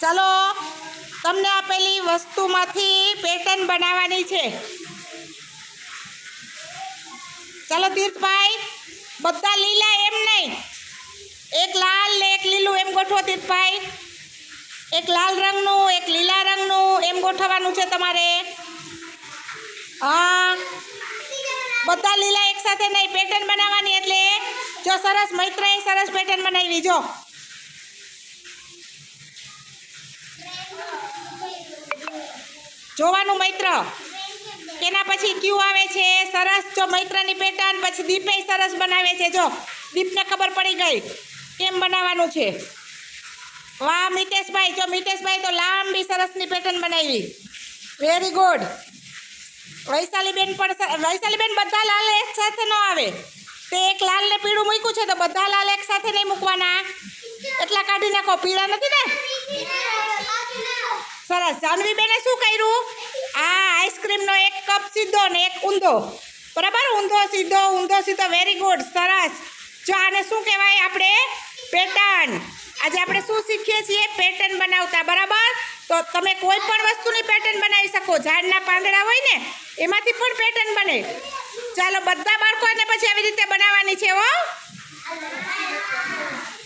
ચાલો, તમને આપેલી વસ્તુમાંથી પેટર્ન બનાવવાની છે. ચાલો, તીર્થભાઈ, બધા લીલા એમ નહીં. એક લાલ ને એક લીલું એમ ગોઠવો તીર્થભાઈ. એક લાલ રંગનું, એક લીલા રંગનું એમ ગોઠવવાનું છે તમારે. હા. બધા લીલા એકસાથે નહીં પેટર્ન બનાવવાની એટલે જો સરસ મૈત્રએ સરસ પેટર્ન બનાવી, જો. જોવાનું મૈત્ર. એના પછી ક્યુ આવે છે? સરસ. જો મૈત્રની પેટર્ન પછી દીપે સરસ બનાવે છે. જો, દીપને ખબર પડી ગઈ. કેમ બનાવવાનું છે? વાહ, મિતેશભાઈ. જો, મિતેશભાઈ તો લાંબી સરસની પેટર્ન બનાવી. વેરી ગુડ વૈશાલીબેન પણ વૈશાલીબેન બધા લાલ એક સાથે ન આવે. તે એક લાલને પીળું મૂક્યું છે, તો બધા લાલ એક સાથે નહીં મૂકવાના. એટલા કાઢી નાખો. પીળા નથી ને? સરસ. જાનવીબેને શું કર્યું? આ આઈસ્ક્રીમનો એક કપ સીધો ને એક ઊંધો. બરાબર? ઊંધો સીધો ઊંધો સીધો. વેરી ગુડ સરસ. જો આને શું કહેવાય આપણે? પેટર્ન. આજે આપણે શું શીખીએ છીએ? પેટર્ન બનાવતા. બરાબર? તો તમે કોઈ પણ વસ્તુની પેટર્ન બનાવી શકો. ઝાડના પાંદડા હોય ને, એમાંથી પણ પેટર્ન બને. ચાલો, બધા બાળકોને પછી આવી રીતે બનાવવાની છે હો.